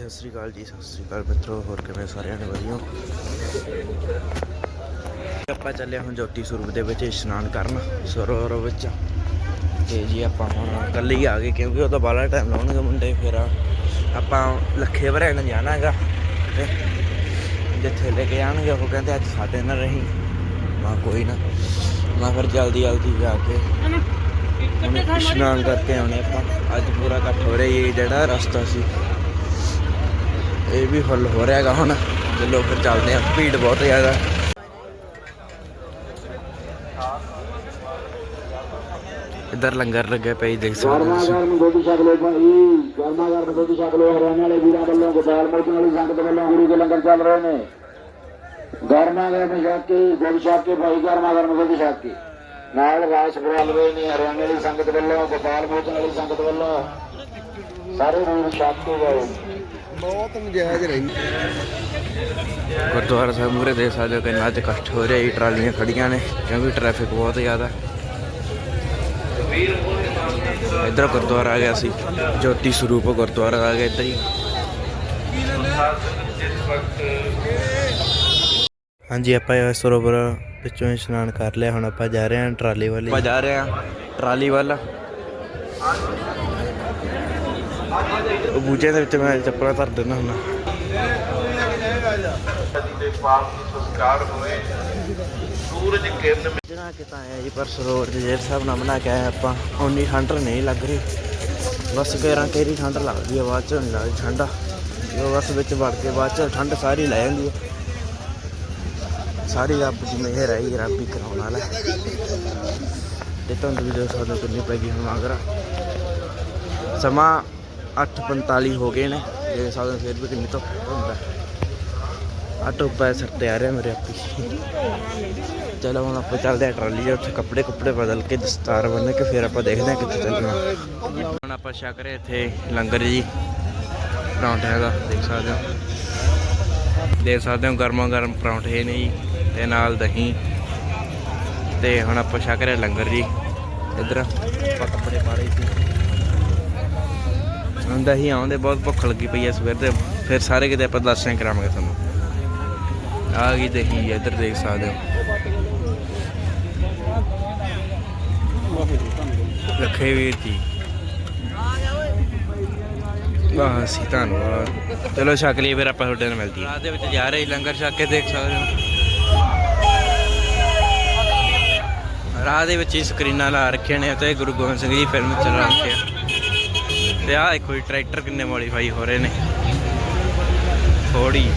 ਹਾਂਜੀ ਸਤਿ ਸ੍ਰੀ ਅਕਾਲ ਜੀ ਸਤਿ ਸ੍ਰੀ ਅਕਾਲ ਮਿੱਤਰੋ ਹੋਰ ਕਿਵੇਂ ਸਾਰਿਆਂ ਨੇ ਵਧੀਆ? ਆਪਾਂ ਚੱਲੇ ਹੁਣ ਜੋਤੀ ਸਰੂਪ ਦੇ ਵਿੱਚ ਇਸ਼ਨਾਨ ਕਰਨ ਸਰੋਵਰ ਵਿੱਚ। ਤੇ ਜੀ ਆਪਾਂ ਹੁਣ ਕੱਲੇ ਹੀ ਆ ਗਏ ਕਿਉਂਕਿ ਉਹ ਤਾਂ ਬਾਲਾ ਟਾਈਮ ਲਾਉਣਗੇ ਮੁੰਡੇ ਫਿਰ ਆਪਾਂ ਲੱਖੇ ਭਰੇ ਨੂੰ ਜਾਣਾ ਹੈਗਾ। ਤੇ ਜਿੱਥੇ ਲੈ ਕੇ ਜਾਣਗੇ ਉਹ ਕਹਿੰਦੇ ਅੱਜ ਸਾਡੇ ਨਾਲ ਰਹੀ। ਮਾ ਕੋਈ ਨਾ ਮੈਂ ਫਿਰ ਜਲਦੀ ਜਲਦੀ ਜਾ ਕੇ ਇਸ਼ਨਾਨ ਕਰਕੇ ਆਉਣੇ ਆਪਾਂ। ਅੱਜ ਪੂਰਾ ਇਕੱਠ ਹੋ ਰਿਹਾ ਇਹ ਜਿਹੜਾ ਰਸਤਾ ਸੀ। ਇਹ ਵੀ ਫੁੱਲ ਹੋ ਰਿਹਾ ਹੈਗਾ ਹੁਣ, ਚਲੋ ਫਿਰ ਚੱਲਦੇ ਆ ਭੀੜ ਬਹੁਤ ਜ਼ਿਆਦਾ। ਇੱਧਰ ਲੰਗਰ ਲੱਗੇ ਪਈ ਦੇਖ ਸਕਦੇ ਹੋ ਗਰਮਾ ਗਰਮ ਦੁੱਧ ਛਕ ਲੋ ਭਾਈ ਗਰਮਾ ਗਰਮ ਦੁੱਧ ਛਕ ਲੋ ਹਰਿਆਣੇ ਵਾਲੇ ਵੀਰਾਂ ਵੱਲੋਂ, ਗੋਪਾਲ ਮੋਚਨ ਵਾਲੀ ਸੰਗਤ ਵੱਲੋਂ, ਗੁਰੂ ਦੇ ਲੰਗਰ ਚੱਲ ਰਹੇ ਨੇ। ਗਰਮਾ ਗਰਮ ਛਕ ਕੇ ਦੁੱਧ ਛਕ ਕੇ ਭਾਈ ਗਰਮਾ ਗਰਮ ਦੁੱਧ ਛਕ। ਕੇ ਨਾਲ ਰਾਸ ਬਰਾਲਵੇ ਨੇ, ਹਰਿਆਣੇ ਵਾਲੀ ਸੰਗਤ ਵੱਲੋਂ, ਗੋਪਾਲ ਮੋਚਨ ਵਾਲੀ ਸੰਗਤ ਵੱਲੋਂ, ਸਾਰੇ ਵੀਰ ਛਕ ਕੇ ਗਏ। ਬਹੁਤ ਨਜਾਇਜ਼ ਰਹੀ। ਗੁਰਦੁਆਰਾ ਸਾਹਿਬ ਮੂਰੇ ਦੇਖ ਸਕਦੇ ਹੋ ਕਿ ਅੱਜ ਇਕੱਠ ਹੋ ਰਿਹਾ ਇਹ ਟਰਾਲੀਆਂ ਖੜੀਆਂ ਨੇ ਕਿਉਂਕਿ ਟ੍ਰੈਫਿਕ ਬਹੁਤ ਜ਼ਿਆਦਾ। ਇੱਧਰ ਗੁਰਦੁਆਰਾ ਆ ਗਿਆ ਸੀ ਜੋਤੀ ਸਰੂਪ ਗੁਰਦੁਆਰਾ ਆ ਗਿਆ ਇੱਧਰ ਹੀ। ਹਾਂਜੀ ਆਪਾਂ ਇਹ ਸਰੋਵਰ ਵਿੱਚੋਂ ਇਸ਼ਨਾਨ ਕਰ ਲਿਆ ਹੁਣ ਆਪਾਂ ਜਾ ਰਹੇ ਹਾਂ ਟਰਾਲੀ ਵੱਲ ਆਪਾਂ ਜਾ ਰਹੇ ਹਾਂ ਟਰਾਲੀ ਵੱਲ। ਉਹ ਬੂਝੇ ਦੇ ਵਿੱਚ ਮੈਂ ਚੱਪਲਾਂ ਧਰ ਦਿੰਦਾ ਹੁੰਦਾ। ਜਿਹੜਾ ਕਿ ਤਾਂ ਆਇਆ ਜੀ ਪਰ ਸਰੋਵਰ ਦੇ ਜਿਹੜੇ ਹਿਸਾਬ ਨਾਲ ਬਣਾ ਕੇ ਆਏ ਆਪਾਂ, ਓਨੀ ਠੰਡ ਨਹੀਂ ਲੱਗ ਰਹੀ। ਬਸ ਕੇਰਾਂ ਕੇਰੀ ਠੰਡ ਲੱਗਦੀ ਆ, ਬਾਅਦ ਚ ਨਹੀਂ ਲੱਗਦੀ ਠੰਡ। ਉਹ ਬਸ ਵਿੱਚ ਵੜ ਕੇ ਬਾਅਦ ਚ ਠੰਡ ਸਾਰੀ ਲੈ ਜਾਂਦੀ ਆ। ਸਾਰੀ ਰੱਬ ਦੀ ਮਿਹਰ ਆਈ ਰੱਬ ਹੀ ਕਰਾਉਣ ਵਾਲਾ। ਹੈ। ਤੇ ਧੁੰਦ ਵੀ ਦੇਖ ਸਕਦੇ ਕਿੰਨੀ ਪੈ ਗਈ ਹੁਣ ਮਗਰ ਸਮਾਂ 8:45 ਹੋ ਗਏ ਨੇ ਦੇਖ ਸਕਦੇ ਹੋ ਫਿਰ ਵੀ ਕਿੰਨੀ ਧੁੱਪ ਹੁੰਦਾ। ਆ ਟੋਪਾ ਸਿਰ ਤੇ ਆ ਰਿਹਾ ਮੇਰੇ ਆਪੀ ਚਲੋ ਹੁਣ ਆਪਾਂ ਚੱਲਦੇ ਆ ਟਰਾਲੀ ਦੇ ਉੱਥੇ ਕੱਪੜੇ ਕੁੱਪੜੇ ਬਦਲ ਕੇ ਦਸਤਾਰ ਬੰਨ ਕੇ ਫਿਰ ਆਪਾਂ ਦੇਖਦੇ ਆ ਕਿੱਥੇ ਚੱਲਣਾ। ਹੁਣ ਆਪਾਂ ਛਕ ਰਹੇ ਇੱਥੇ ਲੰਗਰ ਜੀ। ਪਰੌਂਠਿਆਂ ਦਾ ਦੇਖ ਸਕਦੇ ਹੋ। ਦੇਖ ਸਕਦੇ ਹੋ ਗਰਮਾ ਗਰਮ ਪਰੌਂਠੇ ਨੇ ਜੀ, ਤੇ ਨਾਲ ਦਹੀਂ। ਤੇ ਹੁਣ ਆਪਾਂ ਛਕ ਰਹੇ ਲੰਗਰ ਜੀ। ਇੱਧਰ ਆਪਾਂ ਕੱਪੜੇ ਪਾ ਰਹੇ ਸੀ ਦਹੀਂ ਆਉਂਦੇ ਬਹੁਤ ਭੁੱਖ ਲੱਗੀ ਪਈ ਐ ਸਵੇਰ ਦੇ ਫਿਰ ਸਾਰੇ ਕਿਤੇ ਆਪਾਂ ਦਰਸ਼ਨ ਕਰਾਵਾਂਗੇ ਤੁਹਾਨੂੰ। ਆ ਗਈ ਦਹੀਂ ਇੱਧਰ ਦੇਖ ਸਕਦੇ ਹੋ। ਰੱਖੇ ਵੀਰ ਜੀ। ਵਾਹ ਸੀ ਧੰਨਵਾਦ। ਚਲੋ ਛਕ ਲਈ ਫਿਰ ਆਪਾਂ ਤੁਹਾਡੇ ਨਾਲ ਮਿਲਦੀ ਰਾਤ ਦੇ ਵਿੱਚ ਜਾ ਰਹੇ ਸੀ, ਲੰਗਰ ਛਕ ਕੇ ਦੇਖ ਸਕਦੇ ਹੋ। ਰਾਹ ਦੇ ਵਿੱਚ ਹੀ ਸਕਰੀਨਾਂ ਲਾ ਰੱਖੀਆਂ ਨੇ ਤੇ ਗੁਰੂ ਗੋਬਿੰਦ ਸਿੰਘ ਜੀ ਫਿਲਮ ਚਲਾ ਰੱਖੀ ਤੇ ਆਹ ਦੇਖੋ ਜੀ, ਟਰੈਕਟਰ ਕਿੰਨੇ ਮੋਡੀਫਾਈ ਹੋ ਰਹੇ ਨੇ। ਥੋੜੀ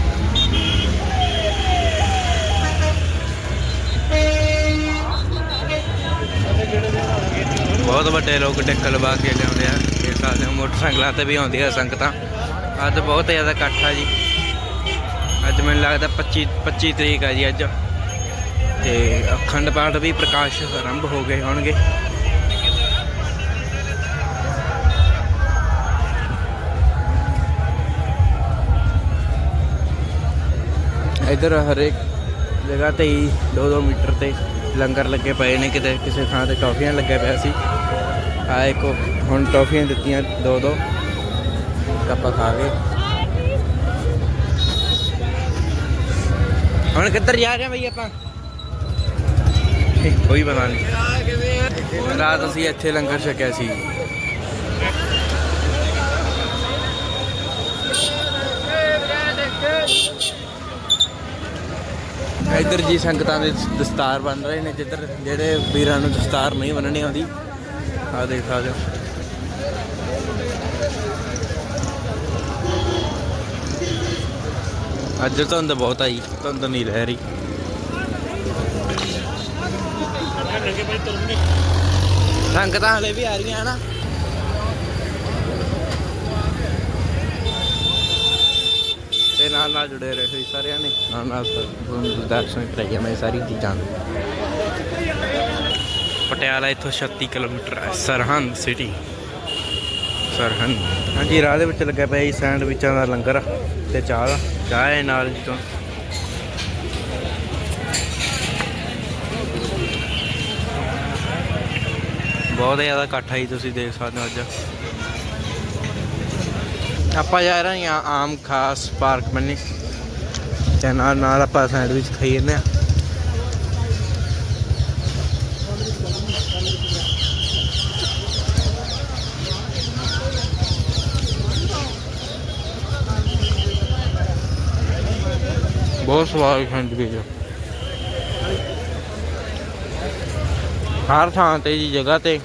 ਬਹੁਤ ਵੱਡੇ ਲੋਕ ਟਿੱਕ ਲਵਾ ਕੇ ਲਿਆਉਂਦੇ ਆ। ਇਹ ਸਾਡੇ ਮੋਟਰਸਾਈਕਲਾਂ ਤੇ ਵੀ ਆਉਂਦੀਆਂ ਸੰਗਤਾਂ। ਅੱਜ ਬਹੁਤ ਜ਼ਿਆਦਾ ਇਕੱਠ ਆ ਜੀ। ਅੱਜ ਮੈਨੂੰ ਲੱਗਦਾ 25 25 ਤਰੀਕ ਆ ਜੀ ਅੱਜ। ਤੇ ਅਖੰਡ ਪਾਠ ਵੀ ਪ੍ਰਕਾਸ਼ ਆਰੰਭ ਹੋ ਗਏ ਹੋਣਗੇ। ਇਧਰ ਹਰੇਕ ਜਗ੍ਹਾ ਤੇ ਹੀ 2-2 ਮੀਟਰ ਤੇ ਲੰਗਰ ਲੱਗੇ ਪਏ ਨੇ, ਕਿਤੇ ਕਿਸੇ ਥਾਂ ਤੇ ਟੌਫੀਆਂ ਲੱਗਿਆ ਪਿਆ ਸੀ। ਆ ਇੱਕ ਹੁਣ ਟੌਫੀਆਂ ਦਿੱਤੀਆਂ ਦੋ ਦੋ। ਕੱਪਾ ਖਾ ਗਏ ਹੁਣ ਕਿੱਧਰ ਜਾ ਰਹੇ ਬਈ ਆਪਾਂ? ਕੋਈ ਪਤਾ ਨਹੀਂ। ਰਾਤ ਅਸੀਂ ਇੱਥੇ ਲੰਗਰ ਛਕਿਆ ਸੀ। ਇੱਧਰ ਜੀ ਸੰਗਤਾਂ ਦੇ ਦਸਤਾਰ ਬਣ ਰਹੇ ਨੇ, ਜਿੱਧਰ ਜਿਹੜੇ ਵੀਰਾਂ ਨੂੰ ਦਸਤਾਰ ਨਹੀਂ ਬੰਨਣੀ ਆਉਂਦੀ। ਆ ਦੇਖ ਸਕਦੇ ਹੋ। ਅੱਜ ਧੁੰਦ ਬਹੁਤ ਆਈ। ਧੁੰਦ ਨਹੀਂ ਰਹਿ ਰਹੀ। ਸੰਗਤਾਂ ਹਲੇ ਵੀ ਆ ਰਹੀਆਂ, ਹਨਾ? ਨਾਲ ਨਾਲ ਜੁੜੇ ਰਹੇ ਸੀ ਸਾਰਿਆਂ ਨੇ। ਨਾਲ ਨਾਲ ਤੁਹਾਨੂੰ ਦਰਸ਼ਨ ਕਰਾਈਏ ਮੈਂ ਸਾਰੀ ਚੀਜ਼ਾਂ ਪਟਿਆਲਾ ਇੱਥੋਂ 36 ਕਿਲੋਮੀਟਰ ਹੈ ਸਰਹੰਦ ਸਿਟੀ ਸਰਹੰਦ। ਹਾਂਜੀ ਰਾਹ ਦੇ ਵਿੱਚ ਲੱਗਿਆ ਪਿਆ ਜੀ ਸੈਂਡਵਿਚਾਂ ਦਾ ਲੰਗਰ ਤੇ ਚਾਹ ਦਾ। ਚਾਹ ਹੈ ਨਾਲ ਜੀ ਤੋਂ ਬਹੁਤ ਜ਼ਿਆਦਾ ਇਕੱਠ ਆਈ ਤੁਸੀਂ ਦੇਖ ਸਕਦੇ ਹੋ ਅੱਜ। ਆਪਾਂ ਜਾ ਰਹੇ ਹਾਂ ਆਮ ਖਾਸ ਪਾਰਕ ਬੰਨੀ। ਤੇ ਨਾਲ ਨਾਲ ਆਪਾਂ ਸੈਂਡਵਿਚ ਖਾਈ ਜਾਂਦੇ ਆ ਬਹੁਤ ਸਵਾਦ ਸੈਂਡਵਿਚ। ਹਰ ਥਾਂ ਤੇ ਜੀ ਜਗ੍ਹਾ ਤੇ।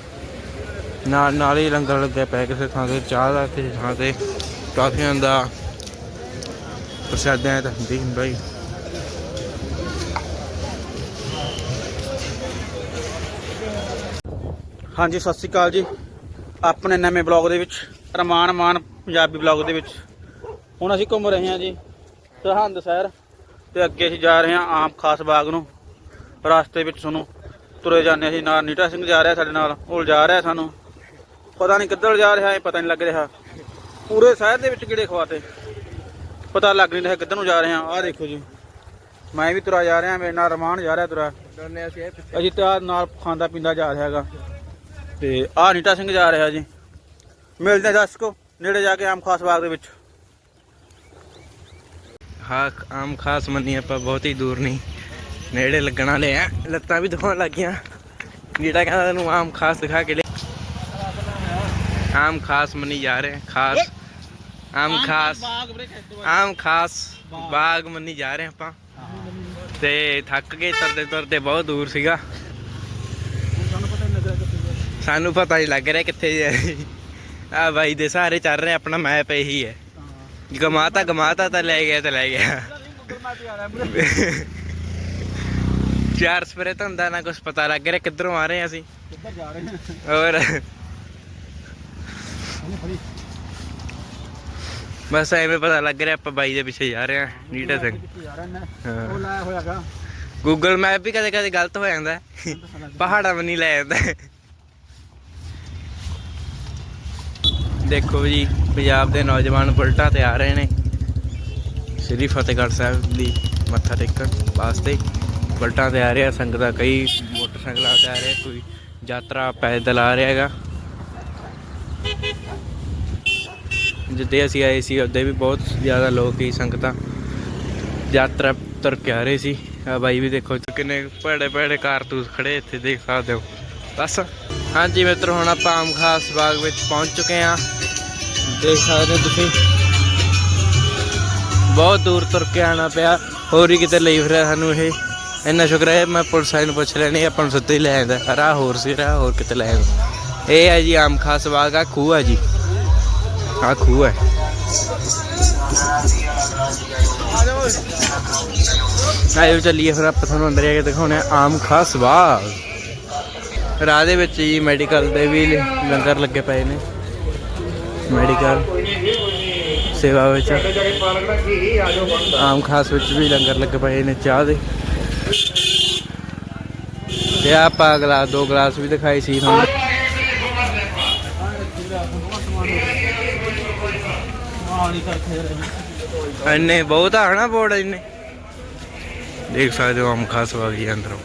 ਨਾਲ ਨਾਲ ਹੀ ਲੰਗਰ ਲੱਗਿਆ ਪਿਆ ਕਿਸੇ ਥਾਂ ਤੇ, ਚਾਹ ਦਾ ਕਿਸੇ ਥਾਂ ਤੇ। ਕਾਫੀ ਦਾ ਪ੍ਰਸ਼ਾਦਿਆਂ ਤਾਂ ਹੁੰਦੀ ਹੁੰਦਾ ਹੀ ਹਾਂਜੀ, ਸਤਿ ਸ਼੍ਰੀ ਅਕਾਲ ਜੀ। ਆਪਣੇ ਨਵੇਂ ਬਲੌਗ ਦੇ ਵਿੱਚ, ਰਮਾਨ ਮਾਨ ਪੰਜਾਬੀ ਬਲੌਗ ਦੇ ਵਿੱਚ। ਹੁਣ ਅਸੀਂ ਘੁੰਮ ਰਹੇ ਹਾਂ ਜੀ, ਸਰਹੰਦ ਸ਼ਹਿਰ ਤੇ ਅੱਗੇ ਅਸੀਂ ਜਾ ਰਹੇ ਹਾਂ ਆਮ ਖਾਸ ਬਾਗ ਨੂੰ। ਰਸਤੇ ਵਿੱਚ ਤੁਹਾਨੂੰ ਤੁਰੇ ਜਾਂਦੇ ਅਸੀਂ ਨਾਲ। ਨੀਟਾ ਸਿੰਘ ਜਾ ਰਿਹਾ ਸਾਡੇ ਨਾਲ, ਉਹ ਜਾ ਰਿਹਾ ਸਾਨੂੰ। ਪਤਾ ਨਹੀਂ ਕਿੱਧਰ ਜਾ ਰਿਹਾ ਇਹ ਪਤਾ ਨਹੀਂ ਲੱਗ ਰਿਹਾ। ਪੂਰੇ ਸ਼ਹਿਰ ਦੇ ਵਿੱਚ ਕਿਹੜੇ ਖਵਾਤੇ। ਪਤਾ ਲੱਗ ਨਹੀਂ ਰਿਹਾ ਕਿੱਧਰ ਨੂੰ ਜਾ ਰਹੇ ਹਾਂ। ਆਹ ਦੇਖੋ ਜੀ। ਮੈਂ ਵੀ ਤੁਰਾ ਜਾ ਰਿਹਾ ਮੇਰੇ ਨਾਲ ਰਮਾਨ ਜਾ ਰਿਹਾ ਤੁਰਾ ਅਸੀਂ ਤਾਂ ਨਾਲ ਖਾਂਦਾ ਪੀਂਦਾ ਜਾ ਰਿਹਾ ਹੈਗਾ। ਤੇ ਆਹ ਨੀਟਾ ਸਿੰਘ ਜਾ ਰਿਹਾ ਜੀ। ਮਿਲਦੇ ਹਾਂ ਦਰਸ਼ਕੋ ਨੇੜੇ ਜਾ ਕੇ ਆਮ ਖਾਸ ਬਾਗ ਦੇ ਵਿੱਚ। ਹਾਂ ਆਮ ਖਾਸ ਮੰਨੀ ਆਪਾਂ ਬਹੁਤ ਹੀ ਦੂਰ ਨਹੀਂ। ਨੇੜੇ ਲੱਗਣ ਵਾਲੇ ਆ। ਲੱਤਾਂ ਵੀ ਦੁਖਣ ਲੱਗ ਗਈਆਂ ਜਿਹੜਾ ਕਹਿੰਦਾ ਤੈਨੂੰ ਆਮ ਖਾਸ ਦਿਖਾ ਕੇ ਲੈ। ਆਮ ਖਾਸ ਮੰਨੀ ਜਾ ਰਹੇ ਆ, ਖਾਸ ਆਮ ਖਾਸ ਆਮ ਖਾਸ ਬਾਗ। ਮੰਨੀ ਜਾ ਰਹੇ ਆਪਾਂ। ਤੇ ਥੱਕ ਗਏ ਤੁਰਦੇ ਤੁਰਦੇ ਬਹੁਤ ਦੂਰ ਸੀਗਾ। ਸਾਨੂੰ ਪਤਾ ਨਹੀਂ ਲੱਗ ਰਿਹਾ ਕਿੱਥੇ ਜਾ ਆ ਬਾਈ ਦੇ ਸਹਾਰੇ ਚੱਲ ਰਹੇ ਆਪਣਾ ਮੈਪ ਇਹੀ ਹੈ। ਗਮਾਤਾ ਗਮਾਤਾ ਤਾਂ ਲੈ ਗਿਆ ਤਾਂ ਲੈ ਗਿਆ। ਚਾਰ ਸਪਰੇ ਧੰਦਾ ਨਾ ਕੁਝ ਪਤਾ ਲੱਗ ਰਿਹਾ ਕਿੱਧਰੋਂ ਆ ਰਹੇ ਹਾਂ ਅਸੀਂ। ਕਿੱਧਰ ਜਾ ਰਹੇ ਨੇ ਹੋਰ। ਬਸ ਐਵੇਂ ਪਤਾ ਲੱਗ ਰਿਹਾ ਆਪਾਂ ਬਾਈ ਦੇ ਪਿੱਛੇ ਜਾ ਰਹੇ ਹਾਂ, ਨੀਟਾ ਸਿੰਘ। ਉਹ ਲਾਇਆ ਹੋਇਆਗਾ ਗੂਗਲ ਮੈਪ ਵੀ ਕਦੇ ਕਦੇ ਗਲਤ ਹੋ ਜਾਂਦਾ ਪਹਾੜਾਂ ਵੀ ਨਹੀਂ ਲੈ ਜਾਂਦਾ ਦੇਖੋ ਜੀ, ਪੰਜਾਬ ਦੇ ਨੌਜਵਾਨ ਬੁਲਟਾਂ ਤੇ ਆ ਰਹੇ ਨੇ। ਸ੍ਰੀ ਫਤਿਹਗੜ੍ਹ ਸਾਹਿਬ ਦੀ ਮੱਥਾ ਟੇਕਣ ਵਾਸਤੇ ਬੁਲਟਾਂ ਤੇ ਆ ਰਿਹਾ, ਸੰਗਤਾਂ ਕਈ ਮੋਟਰਸਾਈਕਲਾਂ ਤੇ ਆ ਰਿਹਾ, ਕੋਈ ਯਾਤਰਾ ਪੈਦਲ ਆ ਰਿਹਾ ਹੈਗਾ। ਜਿੱਦੇ ਅਸੀਂ ਆਏ ਸੀ, ਉੱਦੇ ਵੀ ਬਹੁਤ ਜ਼ਿਆਦਾ ਲੋਕ ਹੀ ਸੰਗਤਾਂ। ਯਾਤਰਾ ਤੁਰ ਕੇ ਆ ਰਹੇ ਸੀ। ਆ ਬਾਈ ਵੀ ਦੇਖੋ ਕਿੰਨੇ ਭੜੇ ਭੜੇ ਕਾਰਤੂਸ ਖੜੇ ਇੱਥੇ, ਦੇਖ ਸਕਦੇ ਹੋ। ਬਸ। ਹਾਂਜੀ ਮਿੱਤਰ, ਹੁਣ ਆਪਾਂ ਆਮ ਖਾਸ ਬਾਗ ਵਿੱਚ ਪਹੁੰਚ ਚੁੱਕੇ ਹਾਂ। ਦੇਖ ਸਕਦੇ ਹੋ ਤੁਸੀਂ। ਬਹੁਤ ਦੂਰ ਤੁਰ ਕੇ ਆਣਾ ਪਿਆ। ਹੋਰ ਹੀ ਕਿਤੇ ਲਈ ਫਿਰਿਆ ਸਾਨੂੰ ਇਹ। ਇੰਨਾ ਸ਼ੁਕਰ ਹੈ, ਮੈਂ ਪੁਲਿਸ ਵਾਲੇ ਨੂੰ ਪੁੱਛ ਲੈਣੀ ਆਪਾਂ ਨੂੰ ਸਿੱਧੇ ਹੀ ਲੈ ਆਂਦਾ। ਰਾਹ ਹੋਰ ਸੀ, ਰਾਹ ਹੋਰ ਕਿਤੇ ਲੈ ਆਂਦਾ ਇਹ ਹੈ ਜੀ ਆਮ ਖਾਸ ਬਾਗ ਆ ਖੂਹ ਆ ਜੀ। ਆ ਖੂਹ ਹੈ ਆਇਓ ਚੱਲੀਏ ਫਿਰ ਆਪਾਂ ਤੁਹਾਨੂੰ ਅੰਦਰ ਜਾ ਕੇ ਦਿਖਾਉਣੇ ਆਮ ਖਾਸ ਬਾਗ ਰਾਹ ਦੇ ਵਿੱਚ ਹੀ ਮੈਡੀਕਲ ਦੇ ਵੀ ਲੰਗਰ ਲੱਗੇ ਪਏ ਨੇ ਮੈਡੀਕਲ ਸੇਵਾ ਵਿੱਚ ਆਮ ਖਾਸ ਵਿੱਚ ਵੀ ਲੰਗਰ ਲੱਗੇ ਪਏ ਨੇ ਚਾਹ ਦੇ ਤੇ ਆਪਾਂ ਗਲਾਸ ਦੋ ਗਲਾਸ ਵੀ ਦਿਖਾਈ ਸੀ ਤੁਹਾਨੂੰ ਇੰਨੇ ਬਹੁਤ ਆ ਨਾ ਬੋਰਡ ਇੰਨੇ। ਦੇਖ ਸਕਦੇ ਹੋ ਆਮ ਖਾਸ ਜੀ ਅੰਦਰੋਂ।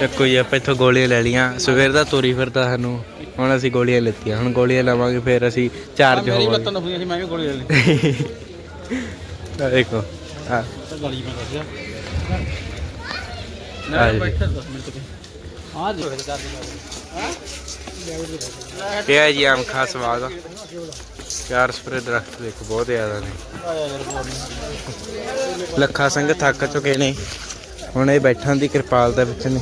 ਦੇਖੋ ਜੀ ਆਪਾਂ ਇੱਥੋਂ ਗੋਲੀਆਂ ਲੈ ਲੀਆਂ ਸਵੇਰ ਦਾ ਤੋਰੀ ਫਿਰਦਾ ਸਾਨੂੰ। ਹੁਣ ਅਸੀਂ ਗੋਲੀਆਂ ਲੈਤੀਆਂ। ਹੁਣ ਗੋਲੀਆਂ ਲਵਾਂਗੇ ਫਿਰ ਅਸੀਂ ਚਾਰਜ ਮੇਰੀ ਹੋਵਾਂਗੇ। ਲੱਤਾਂ ਦੁਖਦੀਆਂ ਸੀ ਮੈਂ ਵੀ ਗੋਲੀ ਲੈ ਲਈ ਦੇਖੋ ਆ। ਤਾਂ ਗਲੀ ਮੈਂ ਦੱਸਿਆ ਆ ਨਾ ਜੀ। ਬੈਠਾ 10 ਮਿੰਟ ਤੇ। ਆ ਜੀ ਹਾਂ ਇਹ ਹੈ ਜੀ ਆਮ ਖਾਸ ਸਵਾਦ ਆ। ਚਾਰ ਸਪਰੇ ਦਰਖਤ ਦੇਖੋ, ਬਹੁਤ ਜ਼ਿਆਦਾ ਨੇ। ਲੱਖਾ ਸਿੰਘ ਥੱਕ ਚੁੱਕੇ ਨੇ। ਹੁਣ ਇਹ ਬੈਠਣ ਦੀ ਕਿਰਪਾਲਤਾ ਵਿੱਚ ਨੇ।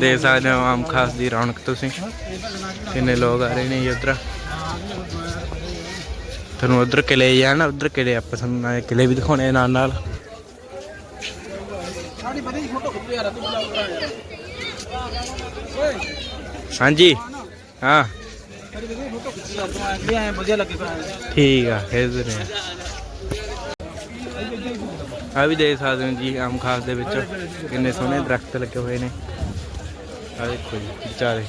ਦੇ ਸਕਦੇ ਹੋ ਆਮ ਖਾਸ ਦੀ ਰੌਣਕ ਤੁਸੀਂ। ਕਿੰਨੇ ਲੋਕ ਆ ਰਹੇ ਨੇ ਜੀ ਉੱਧਰ। ਤੁਹਾਨੂੰ ਉਧਰ ਕਿਲੇ ਜਾਣਾ ਉਧਰ ਕਿਲੇ ਆਪਾਂ ਤੁਹਾਨੂੰ ਕਿਲੇ ਵੀ ਦਿਖਾਉਣੇ ਨਾਲ ਨਾਲ। ਸਾਡੀ ਬੜੀ ਫੋਟੋ ਖਿੱਚ ਯਾਰ, ਤੂੰ ਬੁਲਾ ਬੁਲਾ ਯਾਰ। ਓਏ। ਹਾਂਜੀ। ਹਾਂ। ਸਾਡੀ ਬੜੀ ਫੋਟੋ ਖਿੱਚ ਠੀਕ ਆ ਆ ਵੀ ਦੇਖ ਸਕਦੇ ਹੋ ਜੀ, ਆਮ ਖਾਸ ਦੇ ਵਿੱਚ ਕਿੰਨੇ ਸੋਹਣੇ ਦਰਖਤ ਲੱਗੇ ਹੋਏ ਨੇ। ਆ ਦੇਖੋ ਜੀ ਵਿਚਾਰੇ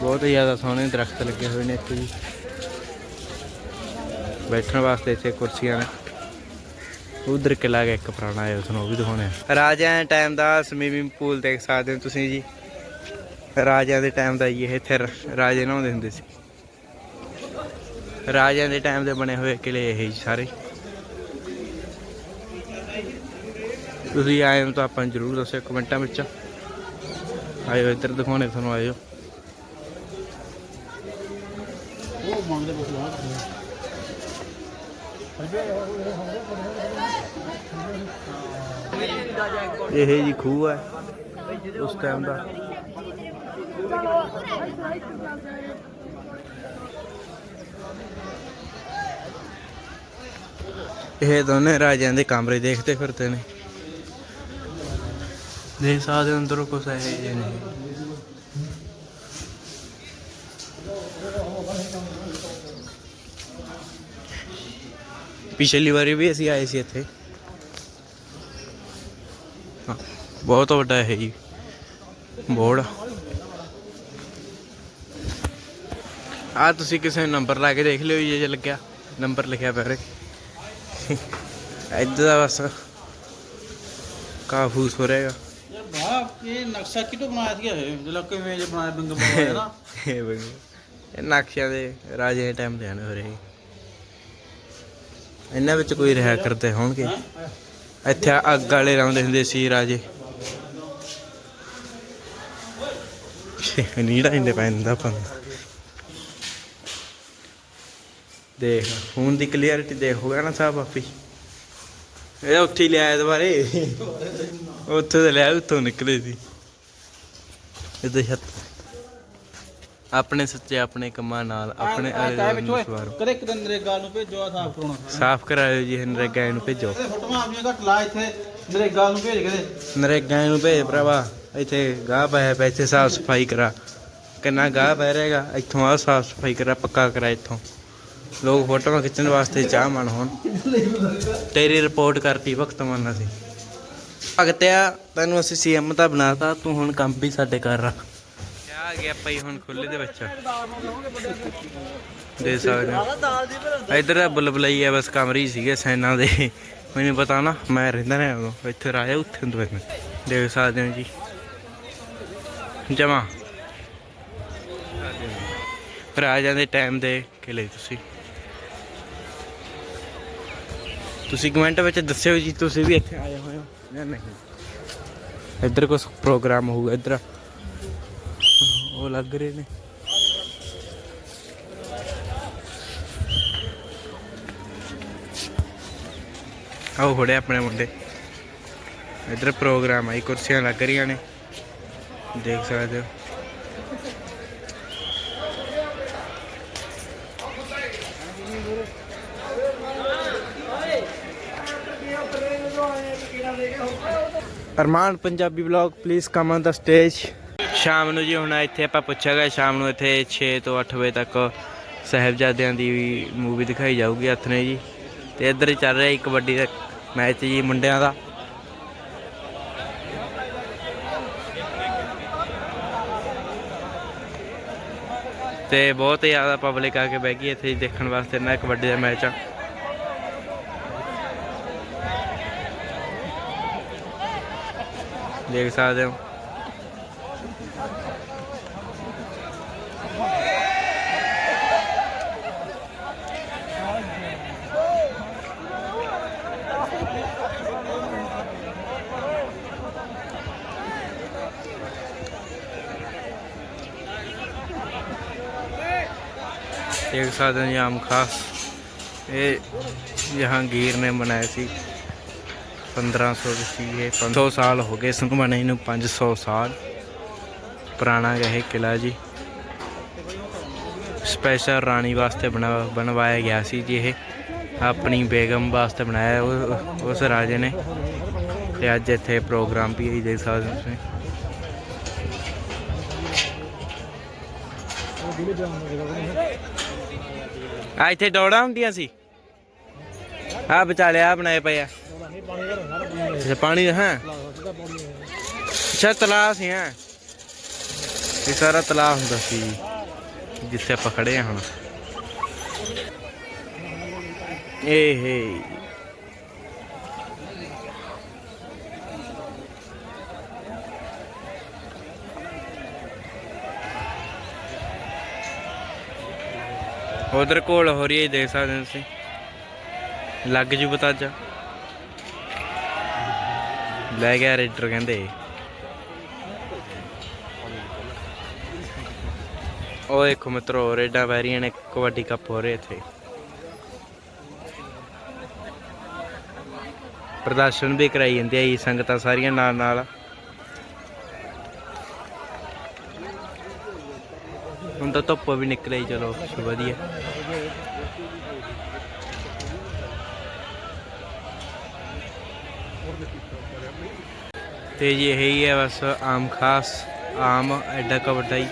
ਬਹੁਤ ਹੀ ਜ਼ਿਆਦਾ ਸੋਹਣੇ ਦਰਖਤ ਲੱਗੇ ਹੋਏ ਨੇ ਇੱਥੇ ਜੀ। ਬੈਠਣ ਵਾਸਤੇ ਇੱਥੇ ਕੁਰਸੀਆਂ ਨੇ। ਉਧਰ ਕਿਲਾ ਗਿਆ ਇੱਕ ਪੁਰਾਣਾ ਹੈ ਉਸ ਨੂੰ ਉਹ ਵੀ ਦਿਖਾਉਣੇ ਆ ਰਾਜਿਆਂ ਦੇ ਟਾਈਮ ਦਾ ਸਵੀਮਿੰਗ ਪੂਲ ਦੇਖ ਸਕਦੇ ਹੋ ਤੁਸੀਂ ਜੀ। ਰਾਜਿਆਂ ਦੇ ਟਾਈਮ ਦਾ ਹੀ ਇਹ ਇੱਥੇ ਰਾਜੇ ਨਹਾਉਂਦੇ ਹੁੰਦੇ ਸੀ। ਰਾਜਿਆਂ ਦੇ ਟਾਈਮ ਦੇ ਬਣੇ ਹੋਏ ਕਿਲੇ ਇਹ ਜੀ ਸਾਰੇ। ਤੁਸੀਂ ਆਏ ਹੋ ਤਾਂ ਆਪਾਂ ਜ਼ਰੂਰ ਦੱਸਿਓ ਕਮੈਂਟਾਂ ਵਿੱਚ। ਆਇਓ ਇੱਧਰ ਦਿਖਾਉਣੇ ਤੁਹਾਨੂੰ ਆਇਓ। ਉਹ ਮੰਗਦੇ ਬਸ ਇਹ ਜੀ ਖੂਹ ਹੈ ਉਸ ਟਾਈਮ ਦਾ। ਇਹ ਦੋਨੇ ਰਾਜਿਆਂ ਦੇ ਕਮਰੇ ਦੇਖਦੇ ਫਿਰਦੇ ਨੇ। ਦੇਖ ਸਕਦੇ ਅੰਦਰੋਂ ਕੁਛ ਹੈ ਜੇ ਨਹੀਂ ਪਿਛਲੀ ਵਾਰੀ ਵੀ ਅਸੀਂ ਆਏ ਸੀ ਇੱਥੇ। ਬਹੁਤ ਵੱਡਾ ਹੈ ਜੀ ਬੋਰਡ। ਆ ਤੁਸੀਂ ਕਿਸੇ ਨੰਬਰ ਲਾ ਕੇ ਦੇਖ ਲਿਓ ਜੀ ਜੇ ਲੱਗਿਆ ਨੰਬਰ ਲਿਖਿਆ ਪਿਆ ਰੇ ਇੱਧਰ ਦਾ ਬਸ। ਕਾਫੂਸ ਹੋ ਰਹੇਗਾ ਯਾਰ ਬਾਪ ਇਹ ਨਕਸ਼ਾ ਕਿਤੋਂ ਬਣਾਇਆ ਇਹ? ਜਿਹੜਾ ਕਿਵੇਂ ਜੇ ਬਣਾਇਆ ਬਿੰਗ ਬਣਾਇਆ ਨਾ। ਇਹ ਬਈ ਇਹ ਨਕਸ਼ਿਆਂ ਦੇ ਰਾਜੇ ਦੇ ਟਾਈਮ ਦੇ ਹਨ ਹੋ ਰਹੇ। ਇਹਨਾਂ ਵਿੱਚ ਕੋਈ ਰਿਹਾ ਕਰਦੇ ਹੋਣਗੇ? ਇੱਥੇ ਅੱਗ ਵਾਲੇ ਲਾਉਂਦੇ ਹੁੰਦੇ ਸੀ ਰਾਜੇ। ਨੀੜਾ ਇੰਦੇ ਪੈਂਦਾ ਪੰਦਾ ਦੇਖ ਫੋਨ ਦੀ ਕਲੀਅਰਿਟੀ ਦੇਖ ਹੋ ਗਿਆ ਨਾ ਸਾਹ ਆਪੀ। ਇਹ ਉੱਥੇ ਹੀ ਲਿਆਇਆ ਦੁਬਾਰੇ ਉੱਥੇ ਤੇ ਲਿਆ ਉੱਥੋਂ ਨਿਕਲੇ ਸੀ। ਇਹਦੇ ਛੱਤ ਆਪਣੇ ਸੱਚੇ ਆਪਣੇ ਕੰਮਾਂ ਨਾਲ ਆਪਣੇ ਆਲੇ ਦੁਆਲੇ ਨੂੰ ਸਵਾਰੋ। ਕਦੇ ਇੱਕ ਦਿਨ ਨਰੇਗਾ ਨੂੰ ਭੇਜੋ ਆ ਸਾਫ਼ ਕਰਾਉਣਾ ਸਾਫ਼ ਕਰਾਇਓ ਜੀ ਨਰੇਗਾ ਨੂੰ ਭੇਜੋ। ਇਹਦੇ ਫੋਟੋਆਂ ਆਪਣੀਆਂ ਘੱਟ ਲਾ ਇੱਥੇ ਨਰੇਗਾ ਨੂੰ ਭੇਜ ਕੇ ਨਰੇਗਾ ਨੂੰ ਭੇਜ ਭਰਾਵਾ ਇੱਥੇ ਗਾਹ ਪਾਇਆ ਪਿਆ ਇੱਥੇ ਸਾਫ਼ ਸਫ਼ਾਈ ਕਰਾ। ਕਿੰਨਾ ਗਾਹ ਪੈ ਰਹੇਗਾ ਇੱਥੋਂ ਆ ਸਾਫ਼ ਸਫ਼ਾਈ ਕਰਾ ਪੱਕਾ ਕਰਾ ਇੱਥੋਂ। ਲੋਕ ਫੋਟੋਆਂ ਖਿੱਚਣ ਵਾਸਤੇ ਚਾਹ ਮਨ ਹੋਣ। ਤੇਰੀ ਰਿਪੋਰਟ ਕਰਤੀ ਵਕਤ ਮੰਨ ਅਸੀਂ। ਭਗਤਿਆ ਤੈਨੂੰ ਅਸੀਂ ਸੀਐਮ ਤਾਂ ਬਣਾਤਾ ਤੂੰ ਹੁਣ ਕੰਮ ਵੀ ਸਾਡੇ ਕਰ ਰਾ ਆ ਗਿਆ ਪਈ ਹੁਣ ਖੁੱਲੇ ਦੇ ਵਿੱਚ। ਦੇ ਸਕਦੇ ਹੋ। ਇਧਰ ਦਾ ਬੁਲਬੁਲਈ ਬਸ ਕਮਰੇ ਸੀਗੇ ਸੈਨਾ ਦੇ। ਮੈਨੂੰ ਪਤਾ ਨਾ, ਮੈਂ ਰਹਿੰਦਾ ਨਾ ਉਦੋਂ। ਇੱਥੇ ਰਾਜਾ ਉੱਥੇ ਹੁੰਦੇ ਮੈਂ ਦੇਖ ਸਕਦੇ ਹੋ ਜੀ। ਜਮਾ। ਰਾਜਾ ਦੇ ਟਾਈਮ ਦੇ ਕਿਲੇ ਤੁਸੀਂ। ਤੁਸੀਂ ਕਮੈਂਟ ਵਿੱਚ ਦੱਸਿਓ ਜੀ, ਤੁਸੀਂ ਵੀ ਇੱਥੇ ਆਏ ਹੋਏ ਹੋ ਜਾਂ ਨਹੀਂ। ਇੱਧਰ ਕੁਝ ਪ੍ਰੋਗਰਾਮ ਹੋਊਗਾ, ਇੱਧਰ। ਉਹ ਲੱਗ ਰਹੇ ਨੇ। ਆਓ ਹੋੜੇ ਆਪਣੇ ਮੁੰਡੇ। ਇੱਧਰ ਪ੍ਰੋਗਰਾਮ ਆਈ ਕੁਰਸੀਆਂ ਲੱਗ ਰਹੀਆਂ ਨੇ। ਦੇਖ ਸਕਦੇ ਹੋ। Arman Punjabi vlog please come on the stage ਸ਼ਾਮ ਨੂੰ ਜੀ, ਹੁਣ ਇੱਥੇ ਆਪਾਂ ਪੁੱਛਾਂਗੇ ਸ਼ਾਮ ਨੂੰ ਇੱਥੇ 6 ਤੋਂ 8 ਵਜੇ ਤੱਕ ਸਾਹਿਬਜ਼ਾਦਿਆਂ ਦੀ ਮੂਵੀ ਦਿਖਾਈ ਜਾਊਗੀ ਹੱਥ ਨੇ ਜੀ। ਤੇ ਇੱਧਰ ਚੱਲ ਰਿਹਾ ਕਬੱਡੀ ਦਾ ਮੈਚ ਜੀ ਮੁੰਡਿਆਂ ਦਾ। ਤੇ ਬਹੁਤ ਜ਼ਿਆਦਾ ਪਬਲਿਕ ਆ ਕੇ ਬਹਿ ਗਈ ਇੱਥੇ ਦੇਖਣ ਵਾਸਤੇ ਨਾ ਕਬੱਡੀ ਦਾ ਮੈਚ ਆ। ਦੇਖ ਸਕਦੇ ਹੋ। ਦੇਖ ਸਕਦੇ ਹੋ ਜੀ, ਆਮ ਖਾਸ। ਇਹ ਜਹਾਂਗੀਰ ਨੇ ਬਣਾਇਆ ਸੀ। 1500 ਦੀ ਸੀ ਇਹ। 500 ਸਾਲ ਹੋ ਗਏ ਇਸ ਨੂੰ ਬਣੇ ਨੂੰ 500 ਸਾਲ। ਪੁਰਾਣਾ ਇਹ ਕਿਲਾ ਜੀ। ਸਪੈਸ਼ਲ ਰਾਣੀ ਵਾਸਤੇ ਬਣਾ, ਬਣਵਾਇਆ ਗਿਆ ਸੀ ਜੀ ਇਹ। ਆਪਣੀ ਬੇਗਮ ਵਾਸਤੇ ਬਣਾਇਆ ਉਸ ਰਾਜੇ ਨੇ। ਤੇ ਅੱਜ ਇੱਥੇ ਪ੍ਰੋਗਰਾਮ ਵੀ ਹੈ, ਦੇਖ ਸਕਦੇ ਹੋ ਤੁਸੀਂ। ਆ ਇੱਥੇ ਡੌੜਾ ਹੁੰਦੀਆਂ ਸੀ। ਆ ਵਿਚਾਲੇ ਆ ਬਣਾਏ ਪਏ ਆ। ਅੱਛਾ, ਪਾਣੀ ਦਾ, ਹੈ? ਅੱਛਾ, ਤਲਾਅ ਸੀ, ਹੈ? ਇਹ ਸਾਰਾ ਤਲਾਅ ਹੁੰਦਾ ਸੀ, ਜਿੱਥੇ ਆਪਾਂ ਖੜੇ ਆ ਹੁਣ। ਇਹ ਉਧਰ ਕੋਲ ਹੋ ਰਹੀ ਹੈ ਦੇਖ ਸਕਦੇ ਹੋ ਤੁਸੀਂ। ਲੱਗ ਜੂ ਪਤਾ ਜਾ ਲੈ ਗਿਆ ਰੇਡਰ ਕਹਿੰਦੇ। ਉਹ ਦੇਖੋ ਮਿੱਤਰੋ, ਰੇਡਾਂ ਪੈ ਰਹੀਆਂ ਨੇ ਕਬੱਡੀ ਕੱਪ ਹੋ ਰਹੇ ਇੱਥੇ। ਪ੍ਰਦਰਸ਼ਨ ਵੀ ਕਰਾਈ ਜਾਂਦੇ ਆ ਜੀ, ਸੰਗਤਾਂ ਸਾਰੀਆਂ ਨਾਲ ਨਾਲ ਹੁਣ ਤਾਂ ਧੁੱਪ ਵੀ ਨਿਕਲੇ ਚਲੋ ਵਧੀਆ। ਤੇ ਜੀ ਇਹੀ ਹੈ ਬਸ ਆਮ ਖਾਸ ਆਮ ਐਡਾ ਕਾ ਵੱਡਾ ਹੀ।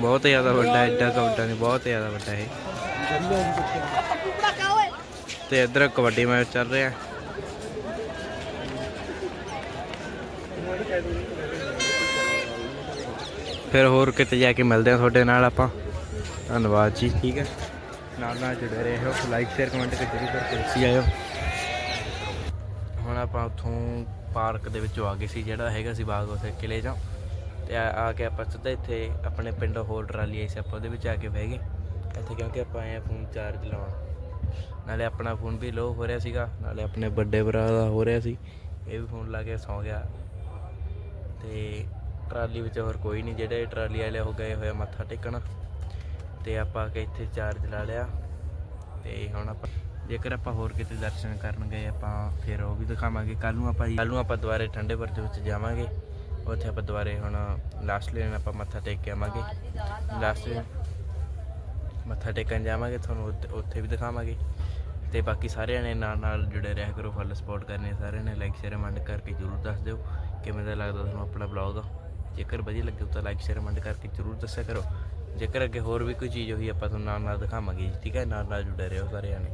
ਬਹੁਤ ਜ਼ਿਆਦਾ ਵੱਡਾ ਐਡਾ ਕਾ ਵੱਡਾ ਨਹੀਂ ਬਹੁਤ ਜ਼ਿਆਦਾ ਵੱਡਾ ਹੈ ਤੇ ਇੱਧਰ ਕਬੱਡੀ ਮੈਚ ਚੱਲ ਰਿਹਾ। ਫਿਰ ਹੋਰ ਕਿਤੇ ਜਾ ਕੇ ਮਿਲਦੇ ਆ ਤੁਹਾਡੇ ਨਾਲ ਆਪਾਂ। ਧੰਨਵਾਦ ਜੀ। ਠੀਕ ਹੈ। ਨਾਲ ਨਾਲ ਜੁੜੇ ਰਹੋ। ਲਾਈਕ ਸ਼ੇਅਰ ਕਮੈਂਟ ਕਰਕੇ ਜਰੂਰ ਕਰਕੇ ਦੱਸੀ ਆਇਓ ਹੁਣ ਆਪਾਂ ਉੱਥੋਂ ਪਾਰਕ ਦੇ ਵਿੱਚੋਂ ਆ ਗਏ ਸੀ, ਜਿਹੜਾ ਹੈਗਾ ਸੀ ਬਾਗ ਉਸੇ ਕਿਲੇ 'ਚੋਂ। ਤੇ ਆ ਕੇ ਆਪਾਂ ਸਿੱਧਾ ਇੱਥੇ ਆਪਣੇ ਪਿੰਡ ਹੋਰ ਟਰਾਲੀ ਆਈ ਸੀ, ਆਪਾਂ ਉਹਦੇ ਵਿੱਚ ਆ ਕੇ ਬਹਿ ਗਏ। ਇੱਥੇ ਕਿਉਂਕਿ ਆਪਾਂ ਆਏ ਆ ਫੋਨ ਚਾਰਜ ਲਾਉਣ। ਨਾਲੇ ਆਪਣਾ ਫੋਨ ਵੀ ਲੋ ਹੋ ਰਿਹਾ ਸੀਗਾ, ਨਾਲੇ ਆਪਣੇ ਵੱਡੇ ਭਰਾ ਦਾ ਹੋ ਰਿਹਾ ਸੀ। ਇਹ ਵੀ ਫੋਨ ਲਾ ਕੇ ਸੌਂ ਗਿਆ। ਤੇ ਟਰਾਲੀ ਵਿੱਚ ਹੋਰ ਕੋਈ ਨਹੀਂ, ਜਿਹੜੇ ਟਰਾਲੀ ਵਾਲੇ ਹੋ ਗਏ ਹੋਏ ਮੱਥਾ ਟੇਕਣ ਤੇ ਆਪਾਂ ਆ ਕੇ ਇੱਥੇ ਚਾਰਜ ਲਾ ਲਿਆ ਤੇ ਹੁਣ ਆਪਾਂ ਜੇਕਰ ਆਪਾਂ ਹੋਰ ਕਿਤੇ ਦਰਸ਼ਨ ਕਰਨ ਗਏ, ਆਪਾਂ ਫਿਰ ਉਹ ਵੀ ਦਿਖਾਵਾਂਗੇ। ਕੱਲ ਨੂੰ ਆਪਾਂ ਕੱਲ ਨੂੰ ਆਪਾਂ ਦੁਬਾਰੇ ਠੰਡੇ ਬੁਰਜ ਵਿੱਚ ਜਾਵਾਂਗੇ। ਉੱਥੇ ਆਪਾਂ ਦੁਬਾਰੇ ਹੁਣ ਲਾਸਟ ਲੈਣ ਆਪਾਂ ਮੱਥਾ ਟੇਕ ਕੇ ਆਵਾਂਗੇ। ਲਾਸਟ ਮੱਥਾ ਟੇਕਣ ਜਾਵਾਂਗੇ, ਤੁਹਾਨੂੰ ਉੱਥੇ- ਉੱਥੇ ਵੀ ਦਿਖਾਵਾਂਗੇ। ਤੇ ਬਾਕੀ ਸਾਰਿਆਂ ਨੇ ਨਾਲ ਨਾਲ ਜੁੜੇ ਰਹਿ ਕਰੋ, ਫੁੱਲ ਸਪੋਰਟ ਕਰਨੇ ਸਾਰਿਆਂ ਨੇ ਲਾਈਕ ਸ਼ੇਅਰ ਕਮੈਂਟ ਕਰਕੇ ਜਰੂਰ ਦੱਸ ਦਿਓ। ਕਿਵੇਂ ਦਾ ਲੱਗਦਾ ਤੁਹਾਨੂੰ ਆਪਣਾ ਬਲੌਗ ਜੇਕਰ ਵਧੀਆ ਲੱਗੇ ਤਾਂ ਲਾਈਕ ਸ਼ੇਅਰ ਕਮੈਂਟ ਕਰਕੇ ਜਰੂਰ ਦੱਸਿਆ ਕਰੋ। ਜੇਕਰ ਅੱਗੇ ਹੋਰ ਵੀ ਕੋਈ ਚੀਜ਼ ਹੋਈ, ਆਪਾਂ ਤੁਹਾਨੂੰ ਨਾਲ ਨਾਲ ਦਿਖਾਵਾਂਗੇ ਜੀ, ਠੀਕ ਹੈ? ਨਾਲ ਨਾਲ ਜੁੜੇ ਰਹੋ ਸਾਰੇ ਜਾਣੇ